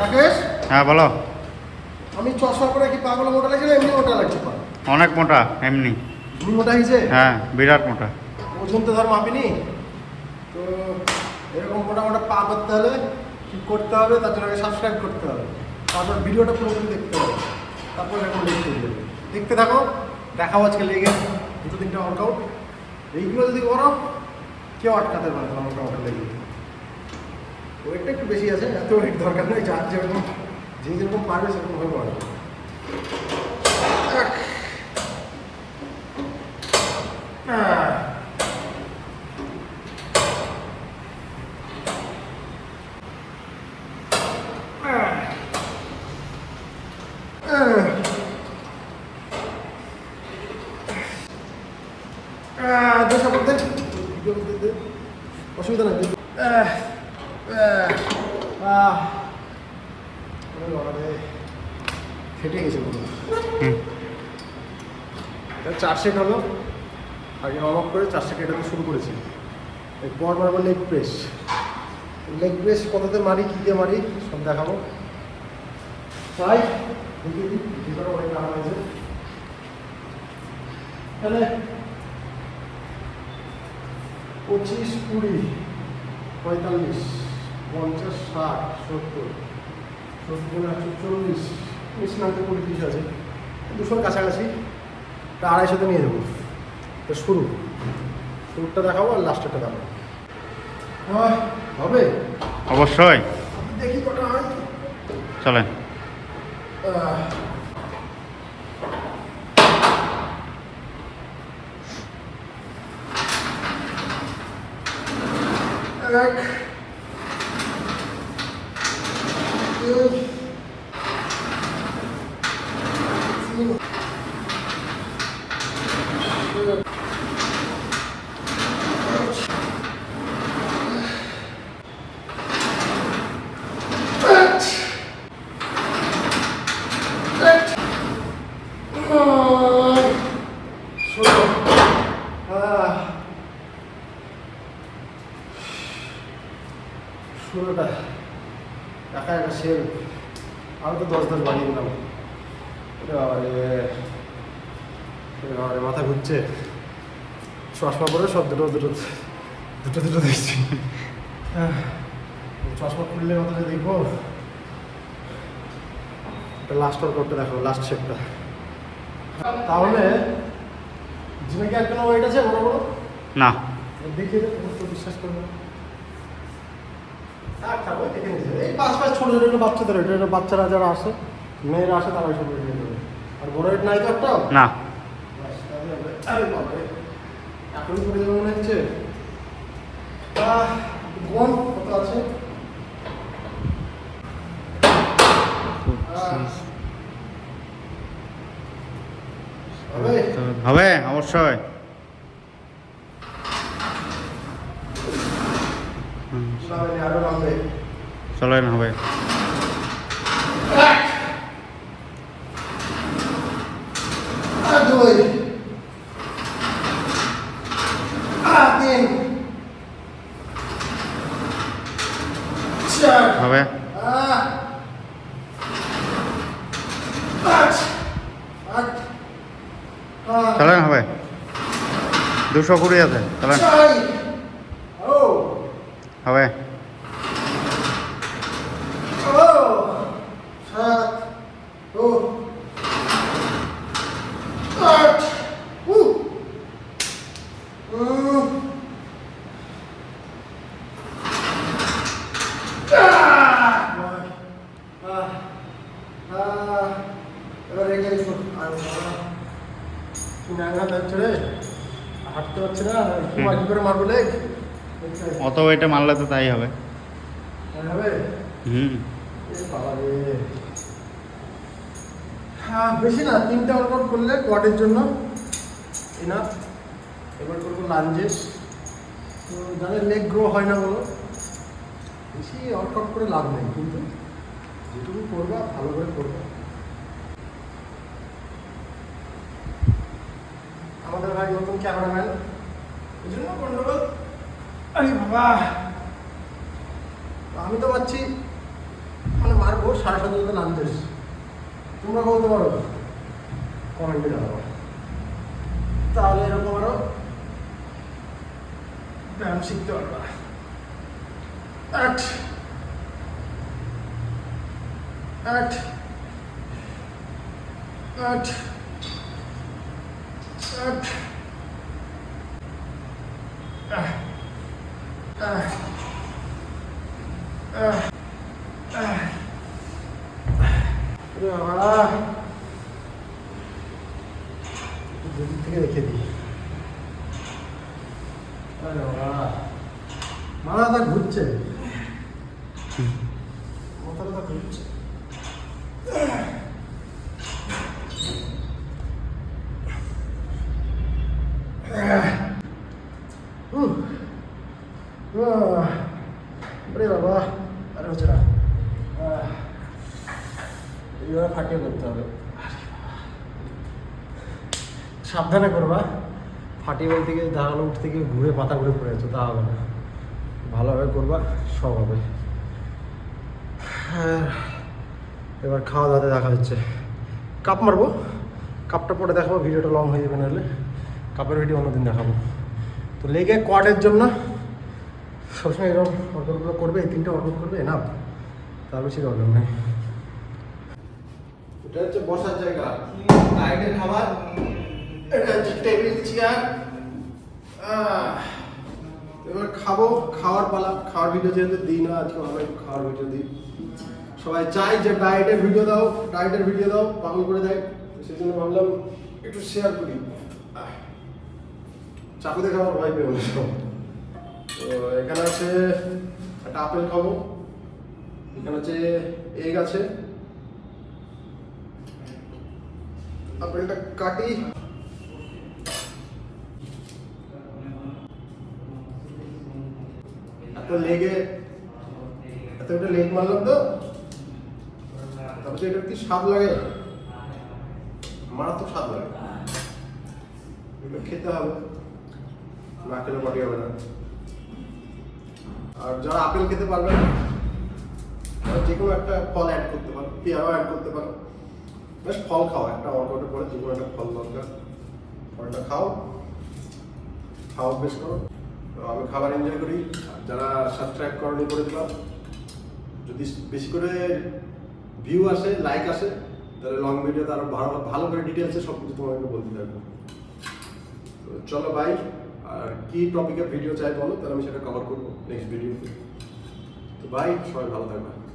রাকেশ? হ্যাঁ বলো। আমি চশমা পরে কি পাগল মোটা লাগছে না এমনি মোটা লাগছে অনেক মোটা এমনি। মোটা হয়েছে? হ্যাঁ বিরাট মোটা। ওজন তো ধর মাপিনি। তো এরকম মোটা মোটা পা করতে হলে কি করতে হবে? তার জন্য সাবস্ক্রাইব করতে হবে। তারপর ভিডিওটা পুরোপুরি দেখতে হবে। তারপর এরকম দেখতে হবে দেখতে থাকো। দেখাও আজকে লেগে দুটো তিনটা ওয়ার্কআউট এইগুলো যদি করো কেউ আটকাতে পারে না মোটামুটি লেগে ওয়েটটা একটু বেশি আছে এত ওয়েট দরকার নেই যার যেরকম যে যেরকম পারবে সেরকম ভাবে পারবে আহ দেশা অসুবিধা নাই ফেটে গেছে আগে করে চার সেট এটাতে শুরু করেছি। লেগ লেগ কততে মারি দিয়ে মারি, সব দেখাবো। অনেক তাহলে, পঁচিশ কুড়ি, পঁয়তাল্লিশ। পঞ্চাশ ষাট সত্তর সত্তর একশো চল্লিশ উনিশ নামতে কুড়ি তিরিশ আছে। দুশোর কাছাকাছি তা আড়াইশোতে নিয়ে যাব। তো শুরু। শুরুটা দেখাবো আর লাস্টেরটা দেখাবো। হবে? অবশ্যই। দেখি কটা হয়। চলেন। এক দুই টাকা একটা সেল। আমি তো দশ দশ বানিয়ে দিলাম। ওরে বাবা রে বাবা রে মাথা ঘুরছে। চশমা পরে সব দুটো দুটো দুটো দুটো দেখছি। চশমা খুললে মাথা দেখব। লাস্ট ওয়ার্কআউটটা দেখো লাস্ট শেপটা তাহলে জিমে কি আর কোনো ওয়েট আছে বড় বড়? না। দেখিয়ে দে তোমার বিশ্বাস করবে না। থাক, থাক, ওই দেখে নিয়েছে। এই পাঁচ পাঁচ ছোটো ছোটো বাচ্চাদের এটা বাচ্চারা যারা আসে মেয়েরা আসে তারা সব আর বড় ওয়েট নাই তো একটাও না। করে মনে হচ্ছে। কত আছে? হবে? হবে অবশ্যই হুম, নামে আরও নামবে চলেন হবে। হবে। চলেন হবে। দুশো কুড়ি আছে চলেন। হবে। হাঁটতে পারছে না করে মারবো লেগ। অত ওইটা মারলে তো তাই হবে। হবে? হুম। হ্যাঁ বেশি না তিনটা ওয়ার্কআউট করলে কোয়াডের জন্য এনাফ এবার করব লাঞ্জেস তো যাদের লেগ গ্রো হয় না বলো বেশি ওয়ার্কআউট করে লাভ নেই কিন্তু যেটুকু করবা ভালো করে করবা। আমাদের ভাই নতুন ক্যামেরাম্যান। এই জন্য গন্ডগোল। আরে বাবা। আমি তো পাচ্ছি মানে মারবো সাড়ে সতেরোতে নামতে এসেছি তোমরা বলতে পারো। কমেন্টে জানাব। তাহলে এরকম আরও ব্যায়াম শিখতে পারবা। আট। আট। আট। আট আহ আহ আহ আহ ওরে বাবা দুদিক থেকে রেখে দিই আরে বাবা মাথাটা ঘুরছে মাথাটা ঘুরছে হুম আরে বাবা আরে হচ্ছে না আহ, এইভাবে ফাটিয়ে করতে হবে। সাবধানে করবা। ফাটিয়ে বলতে গিয়ে দাঁড়ানো উঠতে গিয়ে ঘুরে পাতা ঘুরে পড়ে যাচ্ছে, তা হবে না। ভালোভাবে করবা, সব হবে। এবার খাওয়া দাওয়াতে দেখা হচ্ছে। কাপ মারবো। কাপটা পরে দেখাবো, ভিডিওটা লং হয়ে যাবে নাহলে। কাপের ভিডিও অন্যদিন দেখাবো। তো লেগে কোয়াডের জন্য সবসময় এরকম অর্ডারগুলো করবে, এই তিনটা অর্ডার করবে না তার বেশি দরকার নেই। এটা হচ্ছে বসার জায়গা। ডায়েটের খাবার এটা হচ্ছে টেবিল চেয়ার। এবার খাব খাওয়ার পালা খাওয়ার ভিডিও যেহেতু দিই না আজকে একটু খাওয়ার ভিডিও দিই। সবাই চায় যে ডায়েটের ভিডিও দাও ডায়েটের ভিডিও দাও পাগল করে দেয়। সেই জন্য ভাবলাম একটু শেয়ার করি। আহ, চাকু দেখে আমার ভয় পেয়ে তো এখানে আছে একটা আপেল খাব। এখানে হচ্ছে এগ আছে। আপেলটা কাটি এত লেগে এত একটা লেগ মারলাম তো তারপর এটা কি স্বাদ লাগে মারাত্মক স্বাদ লাগে এগুলো খেতে হবে না খেলে পটি হবে না আর যারা আপেল খেতে পারবে না যে কোনো একটা ফল অ্যাড করতে পারো পেয়ারাও অ্যাড করতে পারো বেশ ফল খাও, একটা পরে যে কোনো একটা ফল দরকার। ফলটা খাও খাও বেশ করো। আমি খাবার এনজয় করি। যারা সাবস্ক্রাইব করনি করে দিলাম। যদি বেশি করে ভিউ আসে লাইক আসে, তাহলে লং ভিডিওতে আরও ভালো ভালো করে ডিটেলসে সব কিছু তোমাকে বলতে থাকব তো চলো ভাই আর কি টপিকে ভিডিও চাই বলো? তাহলে আমি সেটা কভার করব নেক্সট ভিডিওতে তো। ভাই সবাই ভালো থাকবে।